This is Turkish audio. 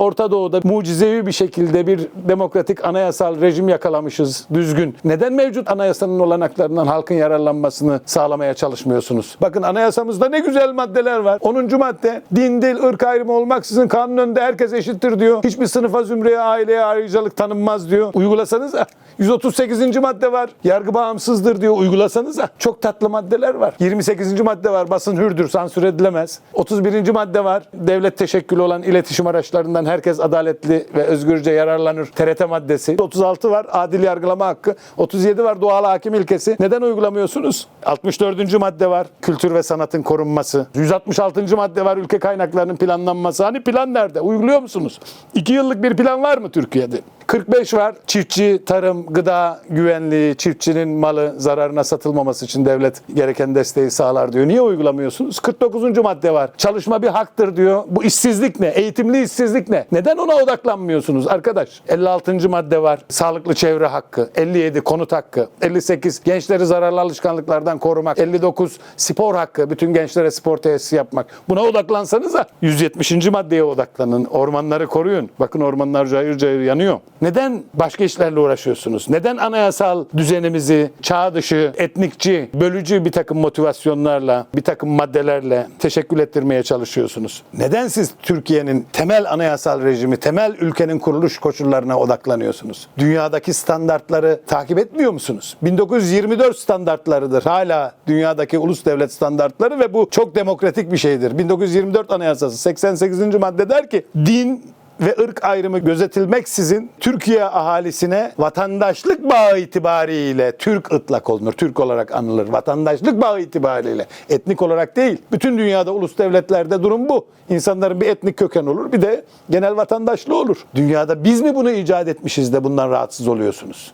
Orta Doğu'da mucizevi bir şekilde bir demokratik anayasal rejim yakalamışız düzgün. Neden mevcut anayasanın olanaklarından halkın yararlanmasını sağlamaya çalışmıyorsunuz? Bakın anayasamızda ne güzel maddeler var. 10. madde din, dil, ırk ayrımı olmaksızın kanun önünde herkes eşittir diyor. Hiçbir sınıfa, zümreye, aileye ayrıcalık tanınmaz diyor. Uygulasanız 138. madde var. Yargı bağımsızdır diyor. Uygulasanız Çok tatlı maddeler var. 28. madde var. Basın hürdür, sansür edilemez. 31. madde var. Devlet teşekkülü olan iletişim araçlarından herkes adaletli ve özgürce yararlanır. TRT maddesi. 36 var. Adil yargılama hakkı. 37 var. Doğal hakim ilkesi. Neden uygulamıyorsunuz? 64. madde var. Kültür ve sanatın korunması. 166. madde var. Ülke kaynaklarının planlanması. Hani plan nerede? Uyguluyor musunuz? 2 yıllık bir plan var mı Türkiye'de? 45 var. Çiftçi, tarım, gıda güvenliği, çiftçinin malı zararına satılmaması için devlet gereken desteği sağlar diyor. Niye uygulamıyorsunuz? 49. madde var. Çalışma bir haktır diyor. Bu işsizlik ne? Eğitimli işsizlik ne? Neden ona odaklanmıyorsunuz arkadaş? 56. madde var. Sağlıklı çevre hakkı. 57 konut hakkı. 58 gençleri zararlı alışkanlıklardan korumak. 59 spor hakkı. Bütün gençlere spor tesisi yapmak. Buna odaklansanıza. 170. maddeye odaklanın. Ormanları koruyun. Bakın ormanlar cayır cayır yanıyor. Neden başka işlerle uğraşıyorsunuz? Neden anayasal düzenimizi çağ dışı, etnikçi, bölücü bir takım motivasyonlarla, bir takım maddelerle teşekkül ettirmeye çalışıyorsunuz? Neden siz Türkiye'nin temel anayasal rejimi, temel ülkenin kuruluş koşullarına odaklanıyorsunuz? Dünyadaki standartları takip etmiyor musunuz? 1924 standartlarıdır hala dünyadaki ulus devlet standartları ve bu çok demokratik bir şeydir. 1924 Anayasası 88. madde der ki din ve ırk ayrımı gözetilmeksizin Türkiye ahalisine vatandaşlık bağı itibariyle Türk ıtlak olunur. Türk olarak anılır. Vatandaşlık bağı itibariyle. Etnik olarak değil. Bütün dünyada ulus devletlerde durum bu. İnsanların bir etnik köken olur bir de genel vatandaşlığı olur. Dünyada biz mi bunu icat etmişiz de bundan rahatsız oluyorsunuz?